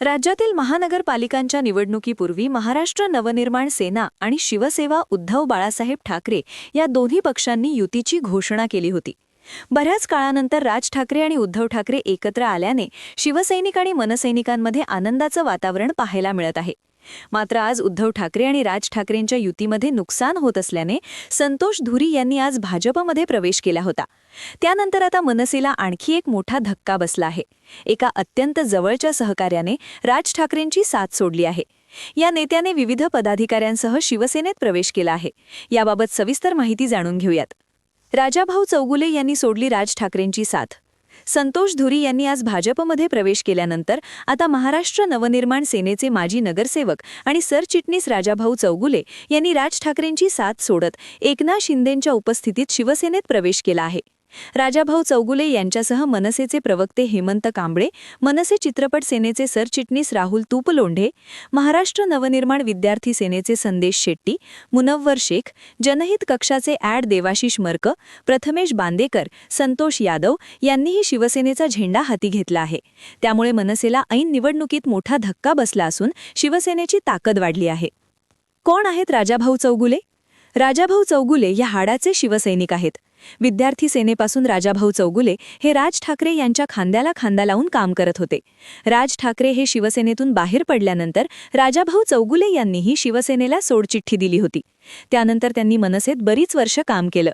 राज्यातील महानगरपालिकांच्या निवडणुकीपूर्वी महाराष्ट्र नवनिर्माण सेना आणि शिवसेवा उद्धव बाळासाहेब ठाकरे या दोन्ही पक्षांनी युतीची घोषणा केली होती. बऱ्याच काळानंतर राज ठाकरे आणि उद्धव ठाकरे एकत्र आल्याने शिवसैनिक आणि मनसैनिकांमध्ये आनंदाचं वातावरण पाहायला मिळत आहे. मात्र आज उद्धव ठाकरे आणि राज ठाकरेंच्या युतीमध्ये नुकसान होत असल्याने संतोष धुरी यांनी आज भाजपमध्ये प्रवेश केला होता. त्यानंतर आता मनसेला आणखी एक मोठा धक्का बसला आहे. एका अत्यंत जवळच्या सहकार्याने राज ठाकरेंची साथ सोडली आहे. या नेत्याने विविध पदाधिकाऱ्यांसह शिवसेनेत प्रवेश केला आहे. याबाबत सविस्तर माहिती जाणून घेऊयात. राजाभाऊ चौगुले यांनी सोडली राज ठाकरेंची साथ. संतोष धुरी यांनी आज भाजपमध्ये प्रवेश केल्यानंतर आता महाराष्ट्र नवनिर्माण सेनेचे माजी नगरसेवक आणि सरचिटणीस राजाभाऊ चौगुले यांनी राज ठाकरेंची साथ सोडत एकनाथ शिंदेंच्या उपस्थितीत शिवसेनेत प्रवेश केला आहे. राजाभाऊ चौगुले यांच्यासह मनसेचे प्रवक्ते हेमंत कांबळे मनसे चित्रपट सेनेचे सरचिटणीस राहुल तुपलोंढे महाराष्ट्र नवनिर्माण विद्यार्थी सेनेचे संदेश शेट्टी मुनव्वर शेख जनहित कक्षाचे ॲड देवाशिष मर्क प्रथमेश बांदेकर संतोष यादव यांनीही शिवसेनेचा झेंडा हाती घेतला आहे. त्यामुळे मनसेला ऐन निवडणुकीत मोठा धक्का बसला असून शिवसेनेची ताकद वाढली आहे. कोण आहेत राजाभाऊ चौगुले? राजाभाऊ चौगुले या हाडाचे शिवसैनिक आहेत. विद्यार्थी सेनेपासून राजाभाऊ चौगुले हे राज ठाकरे यांच्या खांद्याला खांदा लावून काम करत होते. राज ठाकरे हे शिवसेनेतून बाहेर पडल्यानंतर राजाभाऊ चौगुले यांनीही शिवसेनेला सोडचिठ्ठी दिली होती. त्यानंतर त्यांनी मनसेत बरीच वर्ष काम केलं.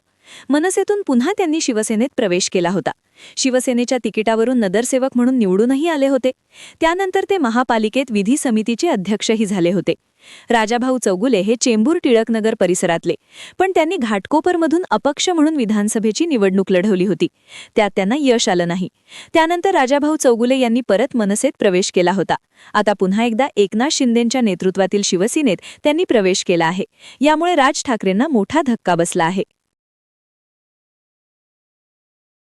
मनसेतून पुन्हा त्यांनी शिवसेनेत प्रवेश केला होता. शिवसेनेच्या तिकिटावरून नगरसेवक म्हणून निवडूनही आले होते. त्यानंतर ते महापालिकेत विधी समितीचे अध्यक्षही झाले होते. राजाभाऊ चौगुले हे चेंबूर टिळकनगर परिसरातले पण त्यांनी घाटकोपरमधून अपक्ष म्हणून विधानसभेची निवडणूक लढवली होती. त्यात त्यांना यश आलं नाही. त्यानंतर राजाभाऊ चौगुले यांनी परत मनसेत प्रवेश केला होता. आता पुन्हा एकदा एकनाथ शिंदेंच्या नेतृत्वातील शिवसेनेत त्यांनी प्रवेश केला आहे. यामुळे राज ठाकरेंना मोठा धक्का बसला आहे.